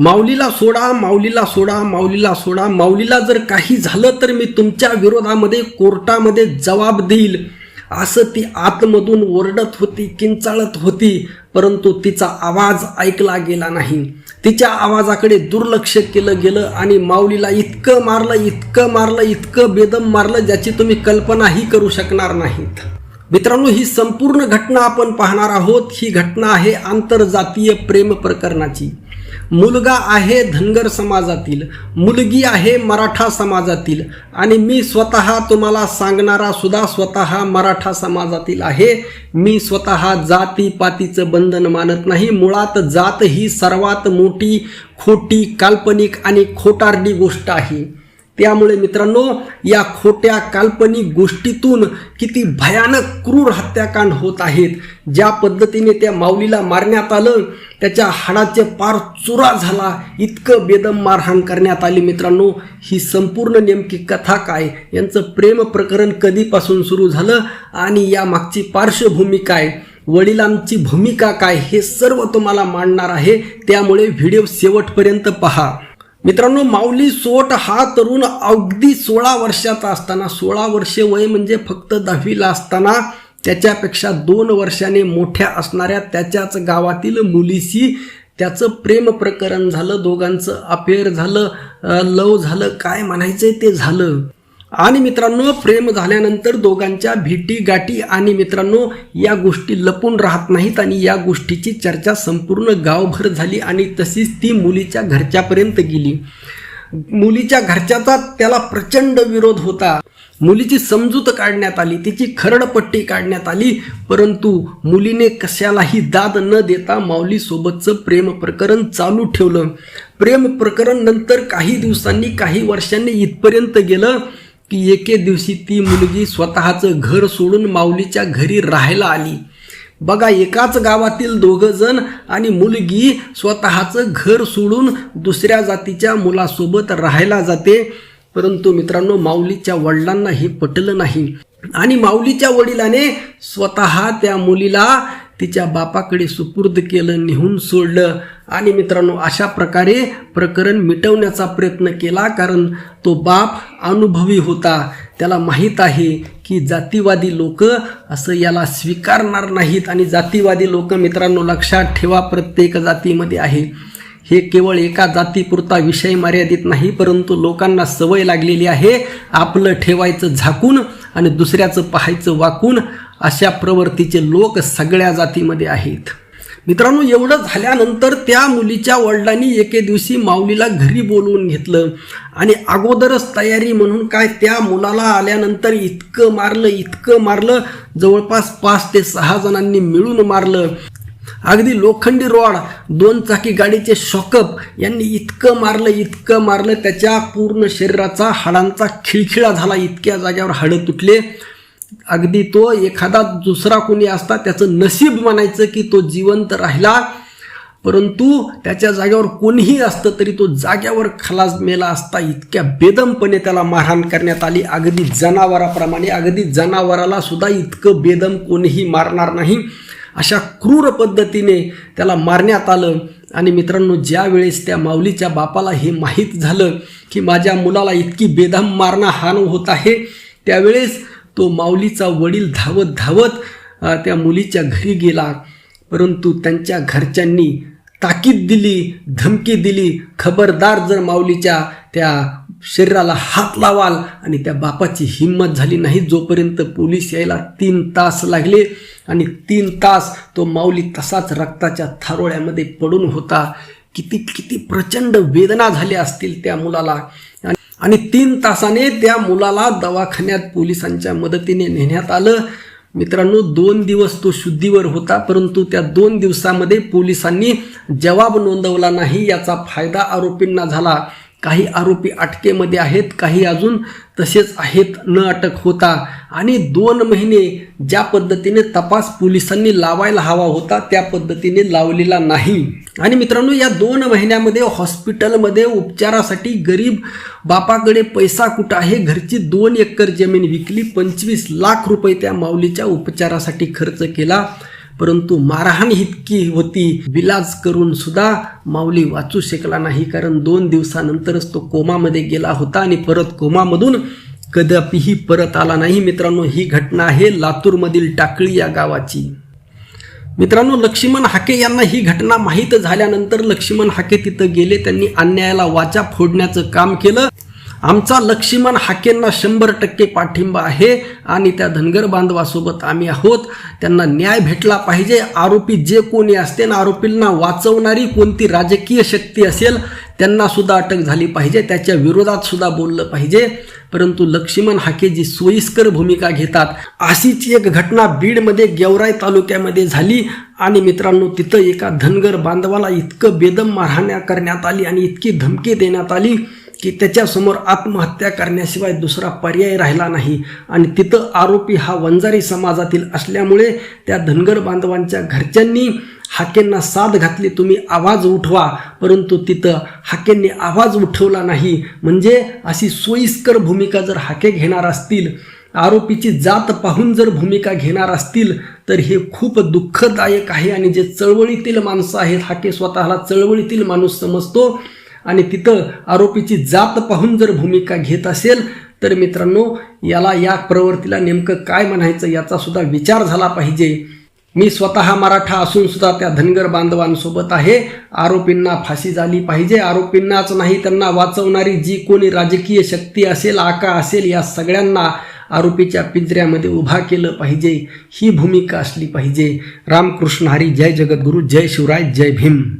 माऊलीला सोडा माऊलीला सोडा माऊलीला सोडा. माऊलीला जर काही झालं तर मी तुमच्या विरोधामध्ये कोर्टामध्ये जबाब देईल. असं ती आतमधून ओरडत होती किंचाळत होती परंतु तिचा आवाज ऐकला गेला नाही. तिच्या आवाजाकडे दुर्लक्ष केलं गेलं आणि माऊलीला इतकं मारलं इतकं मारलं इतकं बेदम मारलं ज्याची तुम्ही कल्पनाही करू शकणार नाहीत. मित्रांनो ही संपूर्ण घटना आपण पाहणार आहोत. ही घटना आहे आंतरजातीय प्रेम प्रकरणाची. मुलगा आहे धनगर समाजातील मुलगी आहे मराठा समाजातील आणि मी स्वतः तुम्हाला सांगणारा सुद्धा स्वतः मराठा समाजातील आहे. मी स्वतः जातीपातीचं बंधन मानत नाही. मुळात जात ही सर्वात मोठी खोटी काल्पनिक आणि खोटारडी गोष्ट आहे. त्यामुळे मित्रांनो या खोट्या काल्पनिक गोष्टीतून किती भयानक क्रूर हत्याकांड होत आहेत. ज्या पद्धतीने त्या माऊलीला मारण्यात आलं त्याच्या हाडाचे पार चुरा झाला इतकं बेदम मारहाण करण्यात आली मित्रांनो. ही संपूर्ण नेमकी कथा काय? यांचं प्रेम प्रकरण कधीपासून सुरू झालं आणि या मागची पार्श्वभूमी काय? वडिलांची भूमिका काय? हे सर्व तुम्हाला मांडणार आहे. त्यामुळे व्हिडिओ शेवटपर्यंत पहा. मित्रांनो माऊली सोट हा तरुण अगदी सोळा वर्षाचा असताना सोळा वर्षे वय म्हणजे फक्त दहावीला असताना त्याच्यापेक्षा दोन वर्षाने मोठ्या असणाऱ्या त्याच्याच गावातील मुलीशी त्याचं प्रेम प्रकरण झालं दोघांचं अफेअर झालं लव झालं काय म्हणायचंय ते झालं. आणि मित्रांनो प्रेम झाल्यानंतर दोघांच्या भेटी गाठी आणि मित्रांनो या गोष्टी लपून राहत नाहीत आणि या गोष्टीची चर्चा संपूर्ण गावभर झाली आणि तशीच ती मुलीच्या घरच्यापर्यंत गेली. मुलीच्या घरच्याचा त्याला प्रचंड विरोध होता. मुलीची समजूत काढण्यात आली तिची खरडपट्टी काढण्यात आली परंतु मुलीने कशालाही दाद न देता माऊलीसोबतचं प्रेम प्रकरण चालू ठेवलं. प्रेम प्रकरण नंतर काही दिवसांनी काही वर्षांनी इथपर्यंत गेलं. की एके दिवशी ती मुलगी स्वतःचं घर सोडून माऊलीच्या घरी राहायला आली. बघा एकाच गावातील दोघं जण आणि मुलगी स्वतःचं घर सोडून दुसऱ्या जातीच्या मुलासोबत राहायला जाते. परंतु मित्रांनो माऊलीच्या वडिलांना हे पटलं नाही. आणि माऊलीच्या वडिलाने स्वतः त्या मुलीला तिच्या बापाकडे सुपूर्द केलं निहून सोडलं. आणि मित्रांनो अशा प्रकारे प्रकरण मिटवण्याचा प्रयत्न केला कारण तो बाप अनुभवी होता. त्याला माहीत आहे की जातीवादी लोक असं याला स्वीकारणार नाहीत. आणि जातीवादी लोक मित्रांनो लक्षात ठेवा प्रत्येक जातीमध्ये आहे. हे केवळ एका जातीपुरता विषय मर्यादित नाही परंतु लोकांना सवय लागलेली आहे. आपलं ठेवायचं झाकून आणि दुसऱ्याचं पाहायचं वाकून अशा प्रवृत्तीचे लोक सगळ्या जातीमध्ये आहेत. मित्रांनो एवढं झाल्यानंतर त्या मुलीच्या वडिलांनी एके दिवशी माऊलीला घरी बोलवून घेतलं. आणि अगोदरच तयारी म्हणून काय त्या मुलाला आल्यानंतर इतकं मारलं इतकं मारलं जवळपास पाच ते सहा जणांनी मिळून मारलं. अगदी लोखंडी रॉड दोन चाकी गाडीचे शॉकअप यांनी इतकं मारलं इतकं मारलं त्याच्या पूर्ण शरीराचा हाडांचा खिळखिळा झाला इतक्या जाग्यावर हाडं तुटले. अगदी तो एखादा दुसरा कोणी असता त्याचं नशीब म्हणायचं की तो जिवंत राहिला. परंतु त्याच्या जागेवर कोणीही असतं तरी तो जाग्यावर खलास मेला असता. इतक्या बेदमपणे त्याला मारहाण करण्यात आली. अगदी जनावराप्रमाणे अगदी जनावराला सुद्धा इतकं बेदम कोणीही मारणार नाही. अशा क्रूर पद्धतीने त्याला मारण्यात आलं. आणि मित्रांनो ज्यावेळेस त्या माऊलीच्या बापाला हे माहीत झालं की माझ्या मुलाला इतकी बेदम मारणं हान होत आहे त्यावेळेस तो माऊलीचा वडील धावत धावत त्या मुलीच्या घरी गेला. परंतु त्यांच्या घरच्यांनी ताकीद दिली धमकी दिली. खबरदार जर माऊलीच्या त्या शरीराला हात लावाल आणि त्या बापाची हिंमत झाली नाही जोपर्यंत पोलीस यायला तीन तास लागले आणि तीन तास तो माऊली तसाच रक्ताच्या थारोळ्यामध्ये पडून होता. किती किती प्रचंड वेदना झाल्या असतील त्या मुलाला. आणि तीन तासाने त्या मुलाला दवाखान्यात पोलिसांच्या मदतीने नेण्यात आलं. मित्रांनो दोन दिवस तो शुद्धीवर होता परंतु त्या दोन दिवसामध्ये पोलिसांनी जवाब नोंदवला नाही याचा फायदा आरोपींना झाला. काही आरोपी अटकेमध्ये आहेत काही अजून तसेच आहेत न अटक होता. आणि दोन महिने ज्या पद्धतीने तपास पोलिसांनी लावायला हवा होता त्या पद्धतीने लावलेला नाही. आणि मित्रांनो या दोन महिन्यामध्ये हॉस्पिटलमध्ये उपचारासाठी गरीब बापाकडे पैसा कुठं आहे? घरची दोन एकर जमीन विकली पंचवीस लाख रुपये त्या माऊलीच्या उपचारासाठी खर्च केला. परंतु मारहाण इतकी होती. विलाज करून सुद्धा माऊली वाचू शकला नाही. कारण दोन दिवसानंतरच तो कोमामध्ये गेला होता आणि परत कोमामधून कदापिही परत आला नाही. मित्रांनो ही घटना आहे लातूरमधील टाकळी या गावाची. मित्रांनो लक्ष्मण हाके यांना ही घटना माहीत झाल्यानंतर लक्ष्मण हाके तिथं गेले. त्यांनी अन्यायाला वाचा फोडण्याचं काम केलं. आमचा लक्ष्मण हाकेंना शंभर टक्के पाठिंबा आहे आणि त्या धनगर बांधवासोबत आम्ही आहोत. त्यांना न्याय भेटला पाहिजे. आरोपी जे कोणी असते ना आरोपींना वाचवणारी कोणती राजकीय शक्ती असेल त्यांना सुद्धा अटक झाली पाहिजे. त्याच्या विरोधात सुद्धा बोललं पाहिजे. परंतु लक्ष्मण हाके जी सोयीस्कर भूमिका घेतात अशीच एक घटना बीडमध्ये गेवराई तालुक्यामध्ये झाली आणि मित्रांनो तिथं एका धनगर बांधवाला इतकं बेदम मारहाण्या करण्यात आली आणि इतकी धमकी देण्यात आली. की त्याच्यासमोर आत्महत्या करण्याशिवाय दुसरा पर्याय राहिला नाही. आणि तिथं आरोपी हा वंजारी समाजातील असल्यामुळे त्या धनगर बांधवांच्या घरच्यांनी हाकेंना साथ घातली तुम्ही आवाज उठवा. परंतु तिथं हाकेंनी आवाज उठवला नाही. म्हणजे अशी सोयीस्कर भूमिका जर हाके घेणार असतील आरोपीची जात पाहून जर भूमिका घेणार असतील तर हे खूप दुःखदायक आहे. आणि जे चळवळीतील माणसं आहेत हाके स्वतःला चळवळीतील माणूस समजतो. आणि तिथं आरोपीची जात पाहून जर भूमिका घेत असेल तर मित्रांनो याला या प्रवृत्तीला नेमकं काय म्हणायचं याचा सुद्धा विचार झाला पाहिजे. मी स्वतः मराठा असून सुद्धा त्या धनगर बांधवांसोबत आहे. आरोपींना फाशी झाली पाहिजे. आरोपींनाच नाही त्यांना वाचवणारी जी कोणी राजकीय शक्ती असेल आका असेल या सगळ्यांना आरोपीच्या पिंजऱ्यामध्ये उभा केलं पाहिजे. ही भूमिका असली पाहिजे. रामकृष्ण हरी जय जगद्गुरू जय शिवराय जय भीम.